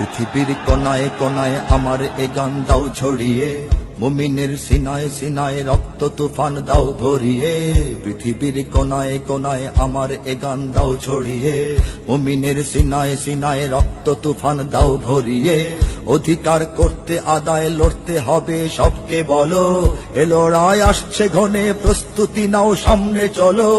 পৃথিবীর কোনায় কোনায় আমার এ গান দাও ছড়িয়ে, মুমিনের সিনায় সিনায় রক্ত তুফান দাও ভরিয়ে পৃথিবীর কোনায় কোনায় আমার এ গান দাও ছড়িয়ে, মুমিনের সিনায় সিনায় রক্ত তুফান দাও ভরিয়ে অধিকার করতে, আদায় লড়তে হবে সবকে বলো। এ লড়াই আসছে ঘনে, প্রস্তুতি নাও সামনে চলো।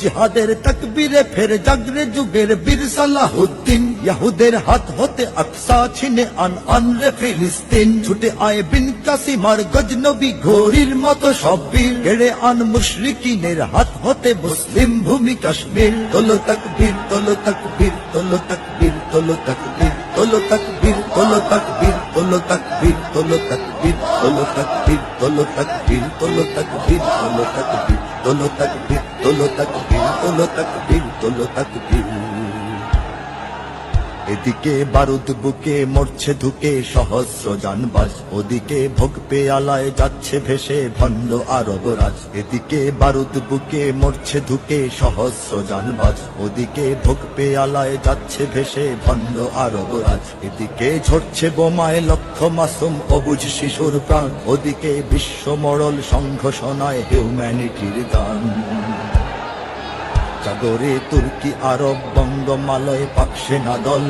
জিহাদের তকবীরে ফের জাগরে যুগের বীর সালাহুদ্দিন। ইয়াহুদের হাত হতে আকসা, ছিনে আন আন রে ফিলিস্তিন। ছুটে আয় বিন কাসিমার গজনবী ঘোরির মতো সব বীর। গেড়ে আন মুশরিকিনের হাত হতে মুসলিম ভূমি কাশ্মীর। তোলো তকবীর তোলো তকবীর তোলো তকবীর তোলো তকবীর। তোলো তকবীর তোলো তকবীর তোলো তকবীর তোলো তকবীর তোলো তকবীর তোলো তকবীর তোলো তকবীর তোলো তকবীর তোলো তকবীর তোলো তকবীর তোলো তকবীর তোলো তকবীর এদিকে বারুদ বুকে মরছে ধুকে, সহস্র যানবাজ ওদিকে ভোগ পেয়ালায় যাচ্ছে ভেসে ভণ্ড আরব রাজ। এদিকে বারুদ বুকে মরছে ধুকে, সহস্র যানবাজ ওদিকে ভোগ পেয়ালায় যাচ্ছে ভেসে ভণ্ড আরব রাজ। এদিকে ঝরছে বোমায় লক্ষ মাসুম অবুজ শিশুর প্রাণ। ওদিকে বিশ্ব মরল সংঘোষণায় হিউম্যানিটির গান জাগরে তুর্কি আরব বঙ্গমালয় পাক সেনা দল।